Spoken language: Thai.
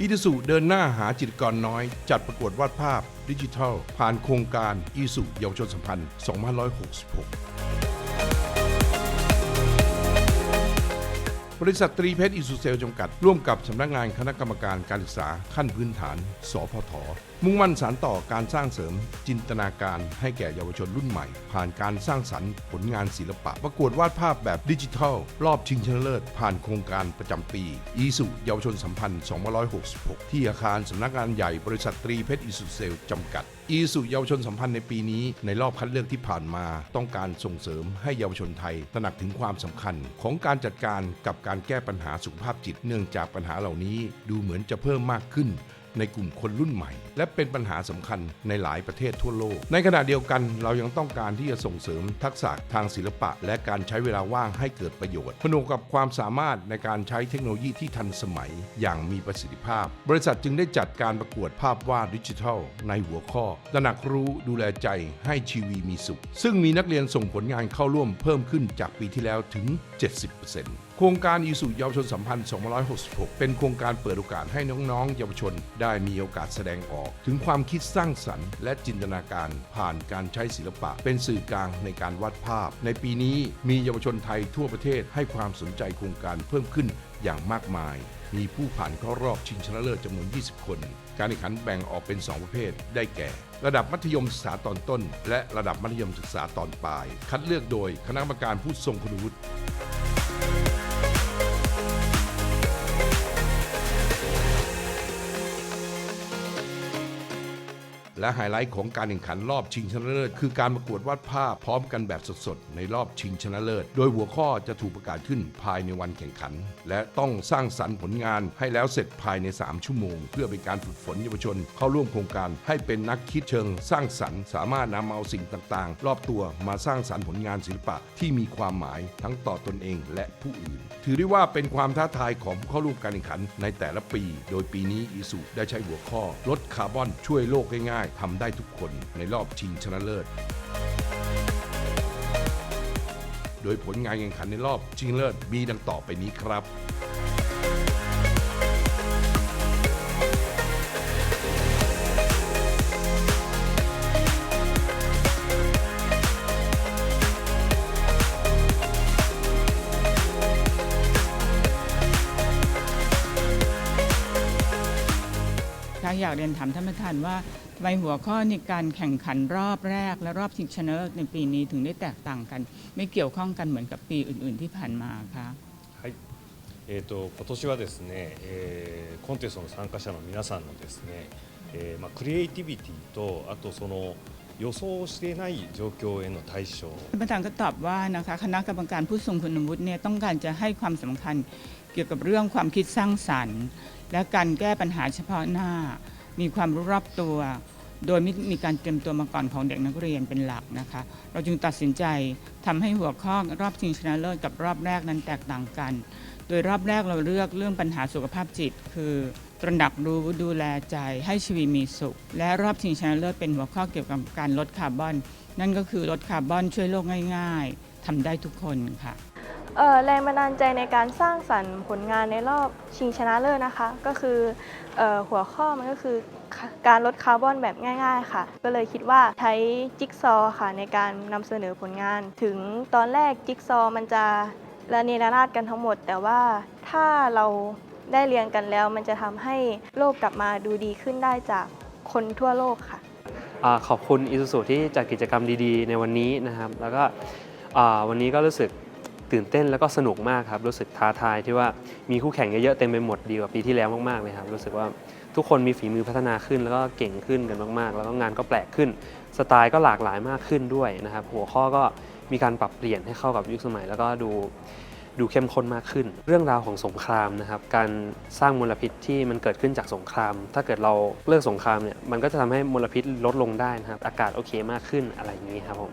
อีทสุเดินหน้าหาจิตกรน้อย จัดประกวดวาดภาพดิจิทัล ผ่านโครงการอีสุเยาวชนสัมพันธ์ 2566 บริษัทตรีเพชรอิสุเซลจำกัด ร่วมกับสำนักงานคณะกรรมการการศึกษาขั้นพื้นฐาน สพท มุ่งมั่นสารต่อการสร้างเสริมจินตนาการให้แก่เยาวชนรุ่นใหม่ ผ่านการสร้างสรรค์ผลงานศิลปะ ประกวดวาดภาพแบบดิจิทัล รอบชิงชนะเลิศ ผ่านโครงการประจำปี อีสุเยาวชนสัมพันธ์ 2566 ที่อาคารสำนักงานใหญ่บริษัทตรีเพชรอิสุเซลจำกัด อีสุเยาวชนสัมพันธ์ในปีนี้ในรอบคัดเลือกที่ผ่านมา ต้องการส่งเสริมให้เยาวชนไทยตระหนักถึงความสำคัญ ของการจัดการกับการแก้ปัญหาสุขภาพจิตเนื่องจากปัญหาเหล่านี้ ดูเหมือนจะเพิ่มมากขึ้นในกลุ่มคนรุ่นใหม่และเป็นปัญหาสำคัญในหลายประเทศทั่วโลก ในขณะเดียวกันเรายังต้องการที่จะส่งเสริมทักษะทางศิลปะ และการใช้เวลาว่างให้เกิดประโยชน์ผนวกกับความสามารถในการใช้เทคโนโลยีที่ทันสมัยอย่างมีประสิทธิภาพ บริษัทจึงได้จัดการประกวดภาพวาดดิจิทัล ในหัวข้อตระหนักรู้ดูแลใจให้ชีวีมีสุข ซึ่งมีนักเรียนส่งผลงานเข้าร่วมเพิ่มขึ้นจากปีที่แล้วถึง 70%โครงการอีสุเยาวชนสัมพันธ์ 266 เป็นโครงการเปิดโอกาสให้น้องๆ เยาวชนได้มีโอกาสแสดงออกถึงความคิดสร้างสรรค์และจินตนาการผ่านการใช้ศิลปะ เป็นสื่อกลางในการวาดภาพ ในปีนี้มีเยาวชนไทยทั่วประเทศให้ความสนใจโครงการเพิ่มขึ้นอย่างมากมาย มีผู้ผ่านเข้ารอบชิงชนะเลิศจำนวน 20 คน การแข่งขันแบ่งออกเป็น 2 ประเภท ได้แก่ ระดับมัธยมศึกษาตอนต้น และระดับมัธยมศึกษาตอนปลาย คัดเลือกโดยคณะกรรมการผู้ทรงคุณวุฒิ และไฮไลท์ของการแข่งขันรอบชิงชนะเลิศคือการประกวดวาดภาพพร้อมกันแบบสดๆในรอบชิงชนะเลิศ โดยหัวข้อจะถูกประกาศขึ้นภายในวันแข่งขัน และต้องสร้างสรรค์ผลงานให้แล้วเสร็จภายใน 3 ชั่วโมง เพื่อเป็นการฝึกฝนเยาวชน เข้าร่วมโครงการให้เป็นนักคิดเชิง สร้างสรรค์ สามารถนำเอาสิ่งต่างๆ รอบตัวมาสร้างสรรค์ผลงานศิลปะที่มีความหมายทั้งต่อตนเองและผู้อื่น ถือได้ว่าเป็นความท้าทายของผู้เข้าร่วมการแข่งขันในแต่ละปี โดยปีนี้อีสุได้ใช้หัวข้อลดคาร์บอนช่วยโลกง่ายทำได้ทุกคนในรอบชิงชนะเลิศ โดยผลงานแข่งขันในรอบชิงเลิศมีดังต่อไปนี้ครับค่ะอยากเรียนถามท่านประธานว่า ทำไมหัวข้อในการแข่งขันรอบแรก และรอบชิงชนะเลิศในปีนี้ถึงได้แตกต่างกัน ไม่เกี่ยวข้องกันเหมือนกับปีอื่น ๆที่ผ่านมาคะ はい、えー、と今年はですね、えーコンテストの参加者の皆さんのですね、えーまあ、クリエイティビティとあとその予想していない状況への対処 ท่านประธานก็ตอบว่านะคะคณะกรรมการผู้ทรงคุณวุฒิเนี่ยต้องการจะให้ความสำคัญเกี่ยวกับเรื่องความคิดสร้างสรรค์ และการแก้ปัญหาเฉพาะหน้า มีความรู้รอบตัว โดยไม่มีการเตรียมตัวมาก่อนของเด็กนักเรียนเป็นหลักนะคะ เราจึงตัดสินใจทำให้หัวข้อรอบชิงชนะเลิศกับรอบแรกนั้นแตกต่างกัน โดยรอบแรกเราเลือกเรื่องปัญหาสุขภาพจิต คือตระหนักรู้ดูแลใจให้ชีวิตมีสุข และรอบชิงชนะเลิศเป็นหัวข้อเกี่ยวกับการลดคาร์บอน นั่นก็คือลดคาร์บอนช่วยโลกง่าย ๆทำได้ทุกคนค่ะ แรงบันดาลใจในการสร้างสรรค์ผลงานในรอบชิงชนะเลิศนะคะ ก็คืออหัวข้อมันก็คือการลดคาร์บอนแบบง่าย ๆ ค่ะ ก็เลยคิดว่าใช้จิ๊กซอว์ค่ะในการนำเสนอผลงาน ถึงตอนแรกจิ๊กซอว์มันจะระเนระนาดกันทั้งหมด แต่ว่าถ้าเราได้เรียงกันแล้ว มันจะทำให้โลกกลับมาดูดีขึ้นได้จากคนทั่วโลกค่ะอขอบคุณอิ u สุที่จัดกิจกรรมดีๆ ในวันนี้นะครับ แล้วก็วันนี้ก็รู้สึก ตื่นเต้นแล้วก็สนุกมากครับ รู้สึกท้าทายที่ว่ามีคู่แข่งเยอะๆเต็มไปหมดดีกว่าปีที่แล้วมากๆเลยครับ รู้สึกว่าทุกคนมีฝีมือพัฒนาขึ้นแล้วก็เก่งขึ้นกันมากๆ แล้วก็งานก็แปลกขึ้น สไตล์ก็หลากหลายมากขึ้นด้วยนะครับ หัวข้อก็มีการปรับเปลี่ยนให้เข้ากับยุคสมัย แล้วก็ดูดูเข้มข้นมากขึ้น เรื่องราวของสงครามนะครับ การสร้างมลพิษที่มันเกิดขึ้นจากสงคราม ถ้าเกิดเราเลิกสงครามเนี่ยมันก็จะทำให้มลพิษลดลงได้นะครับ อากาศโอเคมากขึ้นอะไรอย่างนี้ครับผม